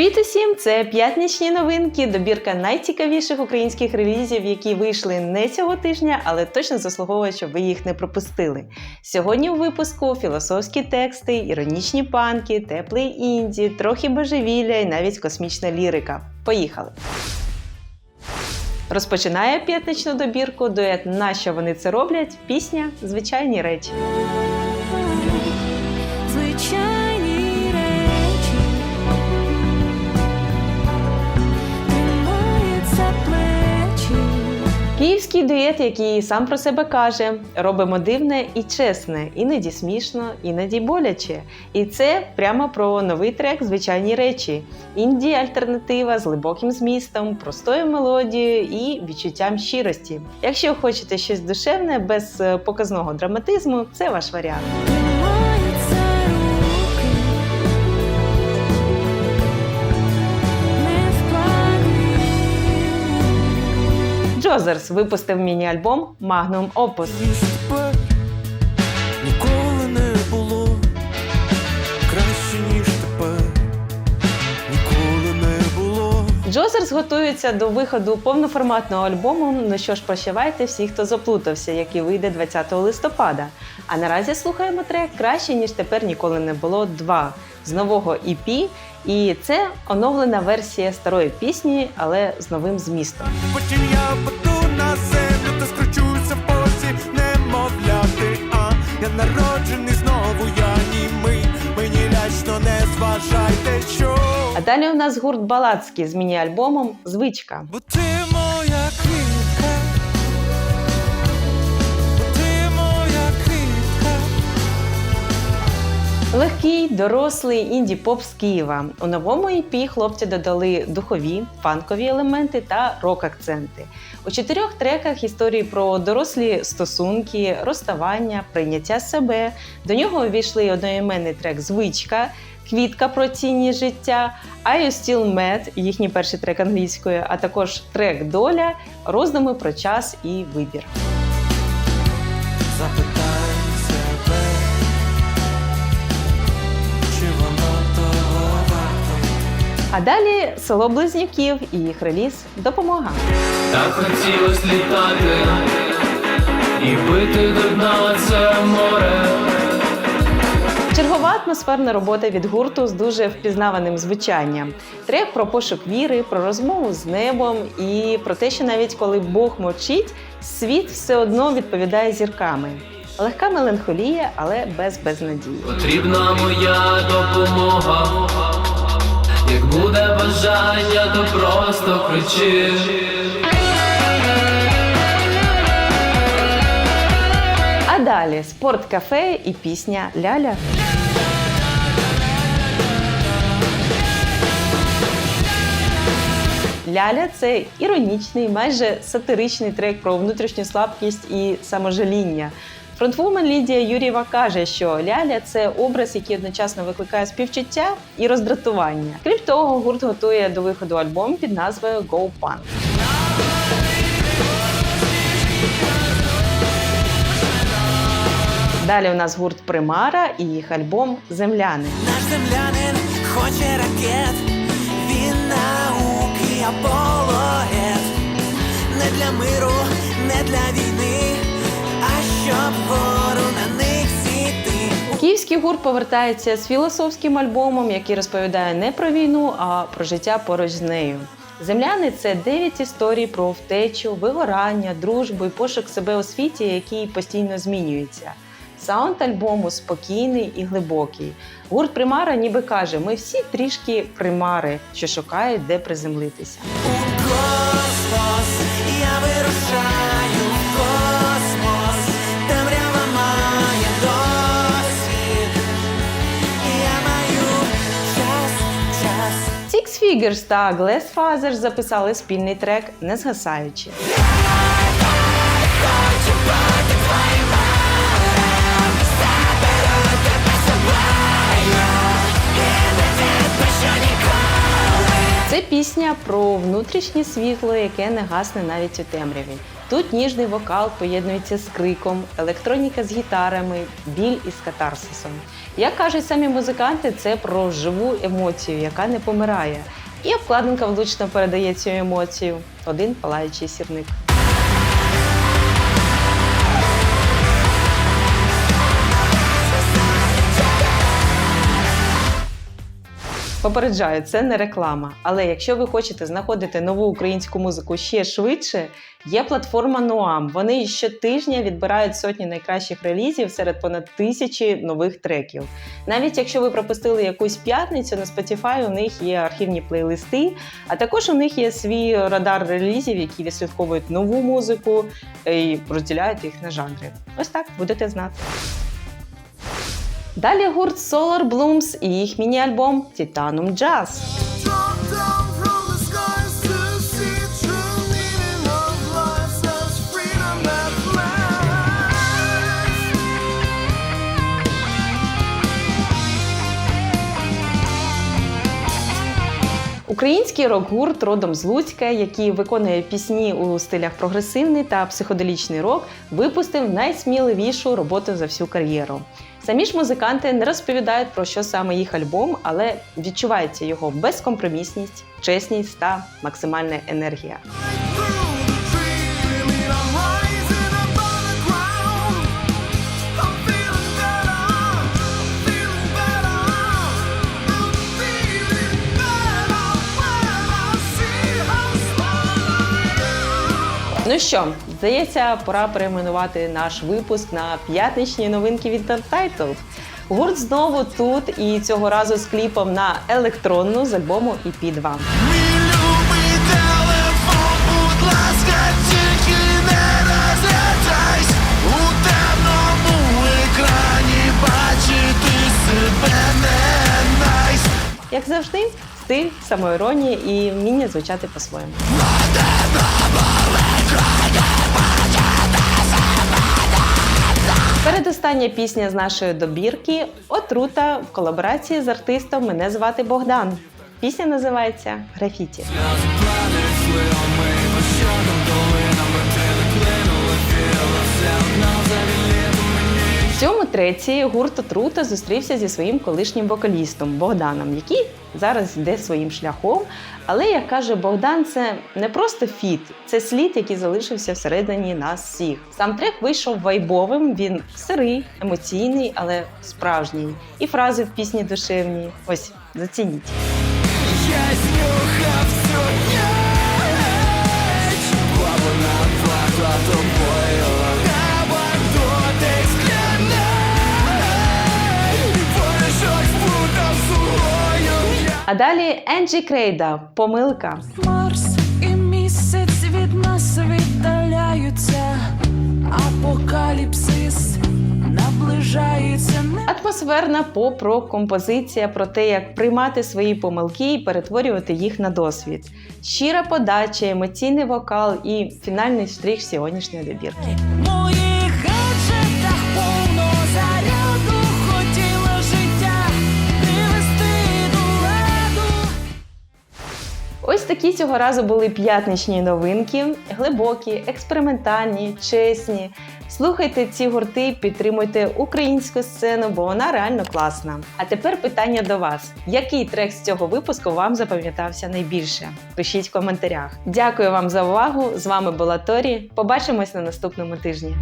Привіт усім! Це п'ятничні новинки, добірка найцікавіших українських релізів, які вийшли не цього тижня, але точно заслуговують, щоб ви їх не пропустили. Сьогодні у випуску філософські тексти, іронічні панки, теплий інді, трохи божевілля і навіть космічна лірика. Поїхали! Розпочинає п'ятничну добірку дует Нащо вони це роблять? Пісня Звичайні речі. Київський дует, який сам про себе каже, робимо дивне і чесне, іноді смішно, іноді боляче. І це прямо про новий трек Звичайні речі. Інді альтернатива з глибоким змістом, простою мелодією і відчуттям щирості. Якщо хочете щось душевне без е, показного драматизму, це ваш варіант. Джозерс випустив міні-альбом Magnum Opus. ніколи не було краще, ніж тепер, ніколи не було. Джозерс готується до виходу повноформатного альбому. Ну що ж, прощавайте всі, хто заплутався, який вийде 20 листопада. А наразі слухаємо трек краще ніж тепер ніколи не було. 2» з нового EP. І це оновлена версія старої пісні, але з новим змістом. Потім я Народжений знову, я німий. Мені лячно не зважайте, що. А далі у нас гурт Балацький з міні-альбомом Звичка. Бо ти моя квітка. Легкий, дорослий інді-поп з Києва. У новому EP хлопці додали духові, фанкові елементи та рок-акценти. У чотирьох треках історії про дорослі стосунки, розставання, прийняття себе. До нього увійшли одноіменний трек Звичка. Квітка про цінність життя, I You Still Mad, їхній перший трек англійською, а також трек Доля, роздуми про час і вибір. А далі село близнюків і їх реліз Допомога. Так хотілось літати і бити до дна це море. Чергова атмосферна робота від гурту з дуже впізнаваним звучанням. Трек про пошук віри, про розмову з небом і про те, що навіть коли Бог мовчить, світ все одно відповідає зірками. Легка меланхолія, але без безнадії. Потрібна моя допомога. Як буде бажання, то просто кричи. А далі спорткафе і пісня Ляля. Ляля це іронічний, майже сатиричний трек про внутрішню слабкість і саможаління. Фронтвумен Лідія Юрєва каже, що Ляля це образ, який одночасно викликає співчуття і роздратування. Крім того, гурт готує до виходу альбом під назвою Go Punk. Далі у нас гурт Примара і їх альбом Земляни. Наш землянин хоче ракет, він науки апологет. Не для миру, не для війни, щоб вгору на них зійти. Київський гурт повертається з філософським альбомом, який розповідає не про війну, а про життя поруч з нею. Земляни це дев'ять історій про втечу, вигорання, дружбу і пошук себе у світі, який постійно змінюється. Саунд альбому спокійний і глибокий. Гурт Примара ніби каже: ми всі трішки примари, що шукають, де приземлитися. У космос я вирушаю час. Та Glass Fathers записали спільний трек Не згасаючи. Це пісня про внутрішнє світло, яке не гасне навіть у темряві. Тут ніжний вокал поєднується з криком, електроніка з гітарами, біль із катарсисом. Як кажуть самі музиканти, це про живу емоцію, яка не помирає. І обкладинка влучно передає цю емоцію. Один палаючий сірник. Попереджаю, це не реклама. Але якщо ви хочете знаходити нову українську музику ще швидше, є платформа Noam. Вони щотижня відбирають сотні найкращих релізів серед понад тисячі нових треків. Навіть якщо ви пропустили якусь п'ятницю на Spotify, у них є архівні плейлисти, а також у них є свій радар релізів, які відслідковують нову музику і розділяють їх на жанри. Ось так будете знати. Далі гурт Solar Blooms і їх міні-альбом Titanium Jazz. Український рок-гурт родом з Луцька, який виконує пісні у стилях прогресивний та психоделічний рок, випустив найсміливішу роботу за всю кар'єру. Самі ж музиканти не розповідають про що саме їх альбом, але відчувається його безкомпромісність, чесність та максимальна енергія. Ну що, здається, пора перейменувати наш випуск на п'ятничні новинки від Untitled. Гурт знову тут і цього разу з кліпом на електронну з альбому EP 2. Мій любий телефон, будь ласка, тільки не розряджайсь У темному екрані бачити себе не Як завжди, стиль, самоіронія і вміння звучати по-своєму. Передостання пісня з нашої добірки Отрута в колаборації з артистом Мене звати Богдан. Пісня називається Графіті. Треці гурт Отрута зустрівся зі своїм колишнім вокалістом Богданом, який зараз йде своїм шляхом. Але як каже Богдан, це не просто фіт, це слід, який залишився всередині нас всіх. Сам трек вийшов вайбовим. Він сирий, емоційний, але справжній. І фрази в пісні душевні. Ось зацініть. А далі Енджі Крейда помилка. Марс і місяць від нас віддаляються, апокаліпсис наближається. Атмосферна поп-рок композиція про те, як приймати свої помилки і перетворювати їх на досвід. Щира подача, емоційний вокал і фінальний штрих сьогоднішньої добірки. Моїх гаджетах такі цього разу були п'ятничні новинки, глибокі, експериментальні, чесні. Слухайте ці гурти, підтримуйте українську сцену, бо вона реально класна. А тепер питання до вас: який трек з цього випуску вам запам'ятався найбільше? Пишіть в коментарях. Дякую вам за увагу! З вами була Торі. Побачимось на наступному тижні.